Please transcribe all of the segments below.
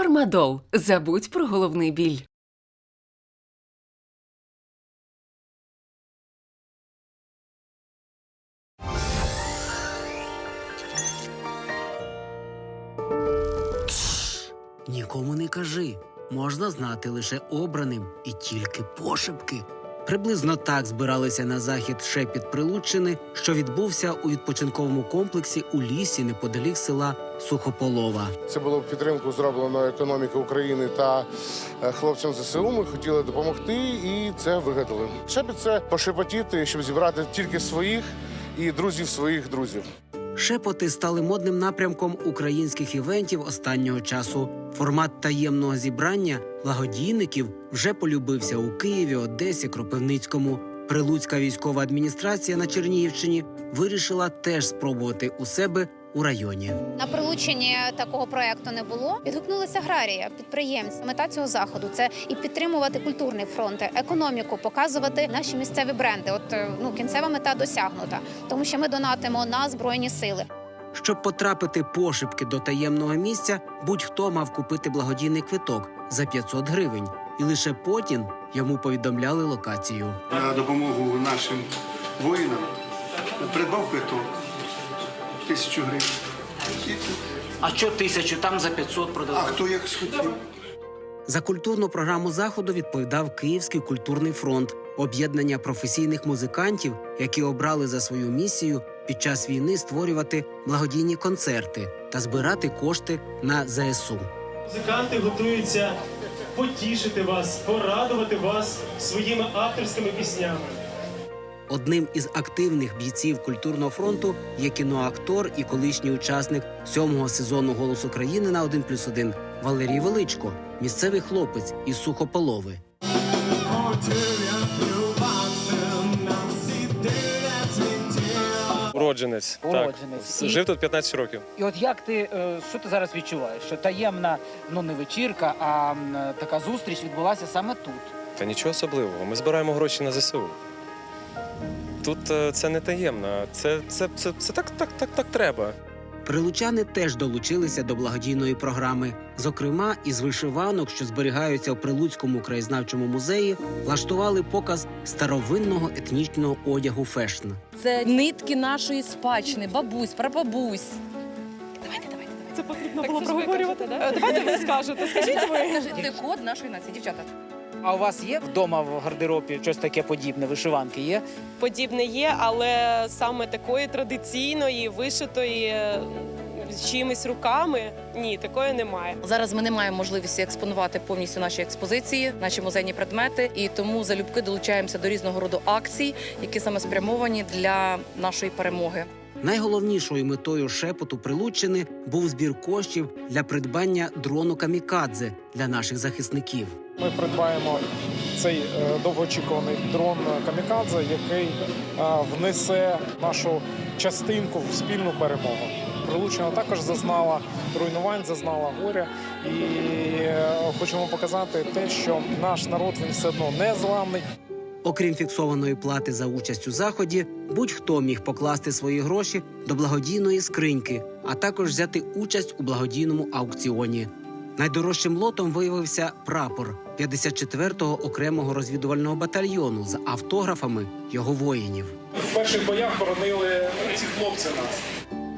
Фармадол. Забудь про головний біль. Нікому не кажи. Можна знати лише обраним і тільки пошепки. Приблизно так збиралися на захід шепіт Прилуччини, що відбувся у відпочинковому комплексі у лісі неподалік села Сухополова. Це було підтримку зроблено економіки України та е, хлопцям ЗСУ. Ми хотіли допомогти, і це вигадали. Шепіт це пошепотіти, щоб зібрати тільки своїх і друзів своїх друзів. Шепоти стали модним напрямком українських івентів останнього часу. Формат таємного зібрання благодійників вже полюбився у Києві, Одесі, Кропивницькому. Прилуцька військова адміністрація на Чернігівщині вирішила теж спробувати у себе у районі. На прилученні такого проекту не було. Відгукнулися аграрії, підприємці. Мета цього заходу це і підтримувати культурний фронт, економіку, показувати наші місцеві бренди. От е, ну кінцева мета досягнута, тому що ми донатимо на збройні сили. Щоб потрапити пошепки до таємного місця, будь-хто мав купити благодійний квиток за 500 гривень, і лише потім йому повідомляли локацію. на допомогу нашим воїнам придбав квиток тисячу гривень. І- А що тисячу там за 500 А хто як схотів? За культурну програму заходу відповідав Київський культурний фронт, об'єднання професійних музикантів, які обрали за свою місію під час війни створювати благодійні концерти та збирати кошти на ЗСУ. Музиканти готуються потішити вас, порадувати вас своїми авторськими піснями. Одним із активних бійців культурного фронту є кіноактор і колишній учасник сьомого сезону Голос України на 1+,1 Валерій Величко, місцевий хлопець із Сухополови. Уродженець. Уродженець. Так. І- Жив тут 15 років. І от як ти е, що ти зараз відчуваєш? Що таємна, ну не вечірка, а така зустріч відбулася саме тут. Та нічого особливого. Ми збираємо гроші на ЗСУ. Тут е, це не таємно. Це, це, це, це так, так, так, так треба. Прилучани теж долучилися до благодійної програми. Зокрема, із вишиванок, що зберігаються в Прилуцькому краєзнавчому музеї, влаштували показ старовинного етнічного одягу фешн. Це нитки нашої спадщини, бабусь, прабабусь. Це потрібно було проговорювати. Давайте ви скажете. Скажіть ви. Скажи, це код нашої нації, дівчата. А у вас є вдома в гардеробі щось таке подібне, вишиванки є? Подібне є, але саме такої традиційної, вишитої е, чимись руками ні, такої немає. Зараз ми не маємо можливості експонувати повністю наші експозиції, наші музейні предмети, і тому залюбки долучаємося до різного роду акцій, які саме спрямовані для нашої перемоги. Найголовнішою метою шепоту Прилуччини був збір коштів для придбання дрону камікадзе для наших захисників. Ми придбаємо цей е, довгоочікуваний дрон Камікадзе, який е, внесе нашу частинку в спільну перемогу. Прилучина також зазнала руйнувань, зазнала горя, і е, хочемо показати те, що наш народ він все одно не зламний. Окрім фіксованої плати за участь у заході, будь-хто міг покласти свої гроші до благодійної скриньки, а також взяти участь у благодійному аукціоні. Найдорожчим лотом виявився прапор 54-го окремого розвідувального батальйону з автографами його воїнів. В перших боях боронили ці хлопці нас.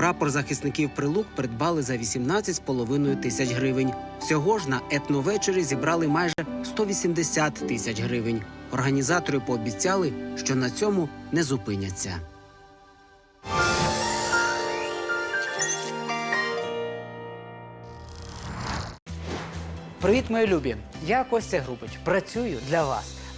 Прапор захисників прилук придбали за 18,5 тисяч гривень. Всього ж на етновечорі зібрали майже 180 тисяч гривень. Організатори пообіцяли, що на цьому не зупиняться. Привіт, мої любі! Я Костя Грубич. Працюю для вас.